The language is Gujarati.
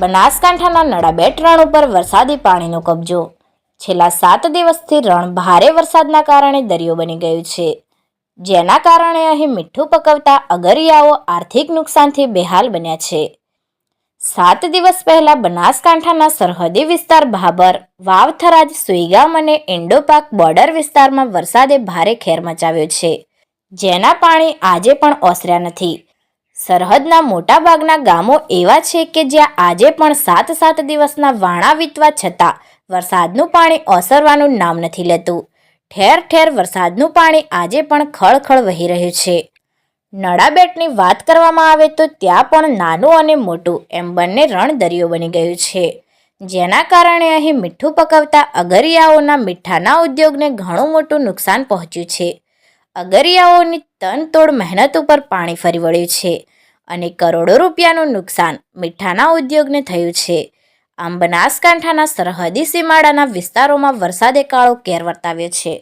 બનાસકાંઠાના નડાબેટ રણ ઉપર વરસાદી પાણીનો કબજો. છેલ્લા સાત દિવસથી રણ ભારે વરસાદના કારણે દરિયો બની ગયું છે. જેના કારણે અહીં મીઠું પકવતા અગરિયાઓ આર્થિક નુકસાનથી બેહાલ બન્યા છે. સાત દિવસ પહેલા બનાસકાંઠાના સરહદી વિસ્તાર ભાભર, વાવથરાજ, સુઈગામ અને ઇન્ડોપાક બોર્ડર વિસ્તારમાં વરસાદે ભારે ખેર મચાવ્યો છે. જેના પાણી આજે પણ ઓસર્યા નથી. સરહદના મોટાભાગના ગામો એવા છે કે જ્યાં આજે પણ સાત સાત દિવસના વાણા વીતવા છતાં વરસાદનું પાણી ઓસરવાનું નામ નથી લેતું. ઠેર ઠેર વરસાદનું પાણી આજે પણ ખળખળ વહી રહ્યું છે. નડાબેટની વાત કરવામાં આવે તો ત્યાં પણ નાનું અને મોટું એમ બંને રણ દરિયો બની ગયું છે. જેના કારણે અહીં મીઠું પકવતા અગરિયાઓના મીઠાના ઉદ્યોગને ઘણું મોટું નુકસાન પહોંચ્યું છે. અગરિયાઓની તનતોડ મહેનત ઉપર પાણી ફરી વળ્યું છે અને કરોડો રૂપિયાનું નુકસાન મીઠાના ઉદ્યોગને થયું છે. આમ બનાસકાંઠાના સરહદી સીમાડાના વિસ્તારોમાં વરસાદે કાળો કેર વર્તાવ્યો છે.